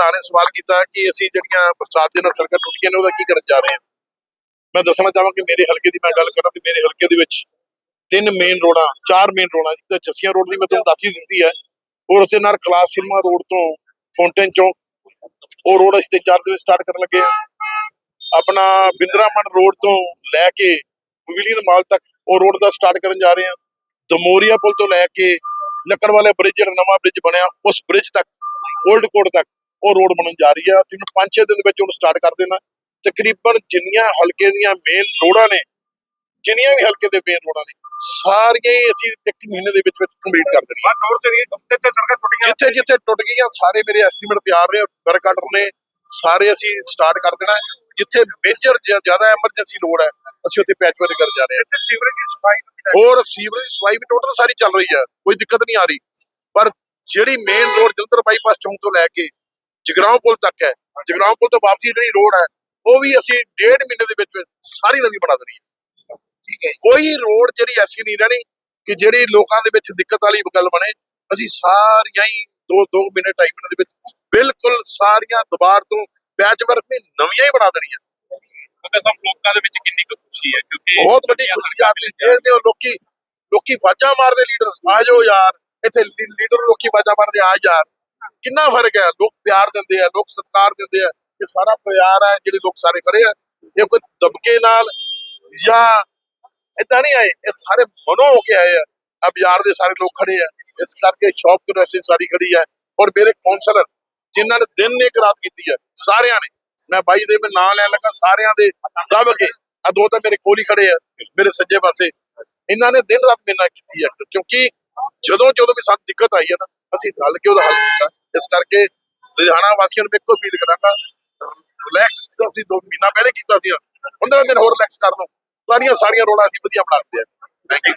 ਭਰਾ ਨੇ ਸਵਾਲ ਕੀਤਾ ਕਿ ਅਸੀਂ ਜਿਹੜੀਆਂ ਬਰਸਾਤ ਦੇ ਨਾਲ ਸੜਕਾਂ ਟੁੱਟੀਆਂ ਨੇ ਉਹਦਾ ਕੀ ਕਰਨ ਜਾ ਰਹੇ ਹਾਂ? ਮੈਂ ਦੱਸਣਾ ਚਾਹਾਂ ਕਿ ਮੇਰੇ ਹਲਕੇ ਦੀ ਮੈਂ ਗੱਲ ਕਰਾਂ ਤੇ ਮੇਰੇ ਹਲਕੇ ਦੇ ਵਿੱਚ ਤਿੰਨ ਮੇਨ ਰੋਡਾਂ ਚਾਰ ਮੇਨ ਰੋਡਾਂ ਇੱਕ ਤਾਂ ਚਸੀਆਂ ਰੋਡ ਦੀ ਮੈਂ ਤੁਹਾਨੂੰ ਦੱਸ ਹੀ ਦਿੱਤੀ ਹੈ, ਔਰ ਉਸੇ ਨਾਲ ਕਲਾਸ ਸਿਨੇਮਾ ਰੋਡ ਤੋਂ ਫਾਊਂਟੇਨ ਚੌਂਕ ਉਹ ਰੋਡ ਅਸੀਂ ਤਿੰਨ ਚਾਰ ਦਿਨ ਸਟਾਰਟ ਕਰਨ ਲੱਗੇ ਹਾਂ। ਆਪਣਾ ਬਿੰਦਰਾਮਨ ਰੋਡ ਤੋਂ ਲੈ ਕੇ ਪਵੀਲੀਅਨ ਮਾਲ ਤੱਕ ਉਹ ਰੋਡ ਦਾ ਸਟਾਰਟ ਕਰਨ ਜਾ ਰਹੇ ਹਾਂ। ਦਮੋਰੀਆ ਪੁਲ ਤੋਂ ਲੈ ਕੇ ਲੱਕੜ ਵਾਲੇ ਬ੍ਰਿਜ ਜਿਹੜਾ ਨਵਾਂ ਬ੍ਰਿਜ ਬਣਿਆ, ਉਸ ਬ੍ਰਿਜ ਤੱਕ 올ਡ ਕੋਟ ਤੱਕ। ਉਹ ਰੋਡ ਬਣਨ ਜਾ ਰਹੀ ਹੈ ਪੰਜ ਛੇ ਦਿਨ ਦੇ ਵਿੱਚ ਉਹਨੂੰ ਸਟਾਰਟ ਕਰ ਦੇਣਾ। ਤਕਰੀਬਨ ਜਿੰਨੀਆਂ ਹਲਕੇ ਦੀਆਂ ਮੇਨ ਰੋਡਾਂ ਨੇ ਜਿੰਨੀਆਂ ਵੀ ਹਲਕੇ ਦੇ ਮੇਨ ਰੋਡਾਂ ਨੇ ਸਾਰੀਆਂ ਹੀ ਅਸੀਂ ਇੱਕ ਮਹੀਨੇ ਦੇ ਵਿੱਚ ਵਿੱਚ ਕੰਪਲੀਟ ਕਰ ਦੇਣੀਆਂ। ਨੌਰ ਤੇ ਤੇ ਸੜਕਾਂ ਟੁੱਟੀਆਂ ਜਿੱਥੇ ਜਿੱਥੇ ਟੁੱਟ ਗਈਆਂ ਸਾਰੇ ਮੇਰੇ ਐਸਟੀਮੇਟ ਤਿਆਰ ਨੇ ਵਰਕ ਆਰਡਰ ਨੇ ਸਾਰੇ ਅਸੀਂ ਸਟਾਰਟ ਕਰ ਦੇਣਾ। ਜਿੱਥੇ ਮੇਜਰ ਜ਼ਿਆਦਾ ਐਮਰਜੈਂਸੀ ਲੋੜ ਹੈ ਅਸੀਂ ਉੱਥੇ ਪੈਚ ਵਰਕ ਕਰ ਜਾ ਰਹੇ ਹਾਂ। ਸੀਵਰੇਜ ਦੀ ਸਫ਼ਾਈ ਹੋਰ ਸੀਵਰੇਜ ਦੀ ਸਫ਼ਾਈ ਵੀ ਟੋਟਲ ਸਾਰੀ ਚੱਲ ਰਹੀ ਹੈ ਕੋਈ ਦਿੱਕਤ ਨਹੀਂ ਆ ਰਹੀ। ਪਰ ਜਿਹੜੀ ਮੇਨ ਰੋਡ ਜਲੰਧਰ ਬਾਈਪਾਸ ਚੌਂਕ ਤੋਂ ਲੈ ਕੇ ਜਗਰਾਉਂ ਪੁਲ ਤੱਕ ਹੈ। ਜਗਰਾਉਂ ਪੁਲ ਤੋਂ ਵਾਪਸੀ ਜਿਹੜੀ ਰੋਡ ਹੈ ਉਹ ਵੀ ਅਸੀਂ ਡੇਢ ਮਹੀਨੇ ਦੇ ਵਿੱਚ ਸਾਰੀ ਨਵੀਂ ਬਣਾ ਦੇਣੀ ਹੈ। ਠੀਕ ਹੈ ਕੋਈ ਰੋਡ ਜਿਹੜੀ ਐਸੀ ਨਹੀਂ ਰਹਿਣੀ ਕਿ ਜਿਹੜੀ ਲੋਕਾਂ ਦੇ ਵਿੱਚ ਦਿੱਕਤ ਵਾਲੀ ਗੱਲ ਬਣੇ। ਅਸੀਂ ਸਾਰੀਆਂ ਹੀ ਦੋ ਦੋ ਮਹੀਨੇ ਢਾਈ ਮਹੀਨੇ ਦੇ ਵਿੱਚ ਬਿਲਕੁਲ ਸਾਰੀਆਂ ਦੁਬਾਰ ਤੋਂ ਪੈਚ ਵਰਕ ਵੀ ਨਵੀਆਂ ਹੀ ਬਣਾ ਦੇਣੀਆਂ। ਅਗਰ ਸਭ ਲੋਕਾਂ ਦੇ ਵਿੱਚ ਕਿੰਨੀ ਕੁ ਖੁਸ਼ੀ ਹੈ ਕਿਉਂਕਿ ਬਹੁਤ ਵੱਡੀ ਖੁਸ਼ੀ ਆ। ਤੁਸੀਂ ਦੇਖਦੇ ਹੋ ਲੋਕੀ ਲੋਕੀ ਵਾਜਾਂ ਮਾਰਦੇ ਲੀਡਰ ਆ ਜਾਓ ਯਾਰ। ਇੱਥੇ ਲੀਡਰ ਲੋਕੀ ਵਾਜਾਂ ਮਾਰਦੇ ਆ ਯਾਰ। ਕਿੰਨਾ ਫ਼ਰਕ ਹੈ? ਲੋਕ ਪਿਆਰ ਦਿੰਦੇ ਆ, ਲੋਕ ਸਤਿਕਾਰ ਦਿੰਦੇ ਆ। ਇਹ ਸਾਰਾ ਪਿਆਰ ਹੈ ਜਿਹੜੇ ਲੋਕ ਸਾਰੇ ਖੜੇ ਆ। ਇਹ ਕੋਈ ਦਬਕੇ ਨਾਲ ਜਾਂ ਇਦਾਂ ਨਹੀਂ ਆਏ। ਇਹ ਸਾਰੇ ਮਨੋਂ ਹੋ ਕੇ ਆਏ ਆ। ਆ ਬਾਜ਼ਾਰ ਦੇ ਸਾਰੇ ਲੋਕ ਖੜੇ ਆ। ਇਸ ਕਰਕੇ ਸ਼ੌਪ ਤੋਂ ਐਸੀ ਸਾਰੀ ਖੜੀ ਹੈ ਔਰ ਮੇਰੇ ਕਾਉਂਸਲਰ ਜਿਨ੍ਹਾਂ ਨੇ ਦਿਨ ਨੇ ਰਾਤ ਕੀਤੀ ਹੈ ਸਾਰਿਆਂ ਨੇ। ਮੈਂ ਬਾਈ ਦੇ, ਮੈਂ ਨਾਂ ਲੈਣ ਲੱਗਾ, ਸਾਰਿਆਂ ਦੇ ਦਬ ਕੇ। ਆ ਦੋ ਤਾਂ ਮੇਰੇ ਕੋਲ ਹੀ ਖੜੇ ਆ, ਮੇਰੇ ਸੱਜੇ ਪਾਸੇ। ਇਹਨਾਂ ਨੇ ਦਿਨ ਰਾਤ ਮੇਰੇ ਨਾਲ ਕੀਤੀ ਹੈ ਕਿਉਂਕਿ ਜਦੋਂ ਜਦੋਂ ਵੀ ਸਾਨੂੰ ਦਿੱਕਤ ਆਈ ਹੈ ਨਾ, ਅਸੀਂ ਹੱਲ ਕੇ ਉਹਦਾ ਹੱਲ ਕੀਤਾ। ਇਸ ਕਰਕੇ ਲੁਧਿਆਣਾ ਵਾਸੀਆਂ ਨੂੰ ਮੈਂ ਇੱਕੋ ਅਪੀਲ ਕਰਾਂਗਾ ਰਿਲੈਕਸ ਅਸੀਂ ਦੋ ਮਹੀਨਾ ਪਹਿਲੇ ਕੀਤਾ ਸੀ 15 ਦਿਨ ਹੋਰ ਰਿਲੈਕਸ ਕਰ ਲਓ। ਸਾਰੀਆਂ ਸਾਰੀਆਂ ਰੋਡਾਂ ਅਸੀਂ ਵਧੀਆ ਬਣਾ ਦਿੱਤੇ ਥੈਂਕ ਯੂ